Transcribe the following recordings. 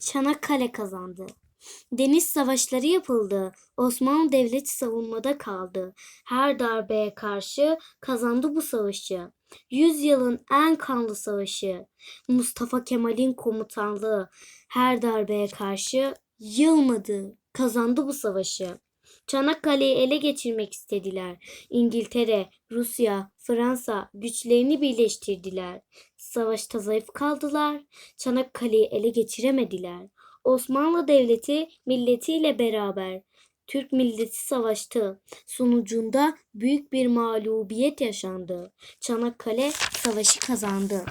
Çanakkale kazandı. Deniz savaşları yapıldı. Osmanlı Devleti savunmada kaldı. Her darbeye karşı kazandı bu savaşı. Yüzyılın en kanlı savaşı. Mustafa Kemal'in komutanlığı her darbeye karşı yılmadı. Kazandı bu savaşı. Çanakkale'yi ele geçirmek istediler. İngiltere, Rusya, Fransa güçlerini birleştirdiler. Savaşta zayıf kaldılar. Çanakkale'yi ele geçiremediler. Osmanlı Devleti milletiyle beraber Türk milleti savaştı. Sonucunda büyük bir mağlubiyet yaşandı. Çanakkale savaşı kazandı.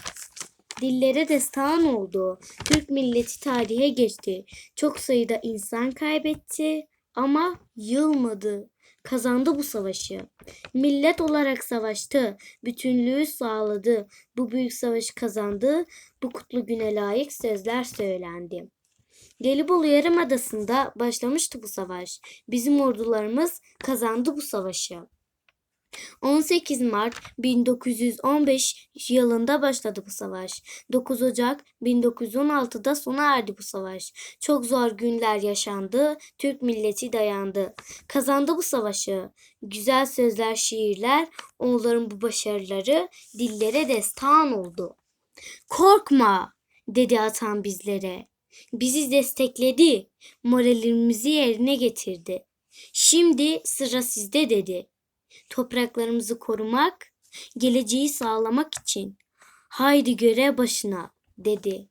Dillere destan oldu. Türk milleti tarihe geçti. Çok sayıda insan kaybetti ama yılmadı. Kazandı bu savaşı. Millet olarak savaştı. Bütünlüğü sağladı. Bu büyük savaşı kazandı. Bu kutlu güne layık sözler söylendi. Gelibolu Yarımadası'nda başlamıştı bu savaş. Bizim ordularımız kazandı bu savaşı. 18 Mart 1915 yılında başladı bu savaş. 9 Ocak 1916'da sona erdi bu savaş. Çok zor günler yaşandı, Türk milleti dayandı. Kazandı bu savaşı. Güzel sözler, şiirler, onların bu başarıları dillere destan oldu. Korkma dedi atan bizlere. Bizi destekledi, moralimizi yerine getirdi. Şimdi sıra sizde dedi. Topraklarımızı korumak, geleceği sağlamak için haydi görev başına dedi.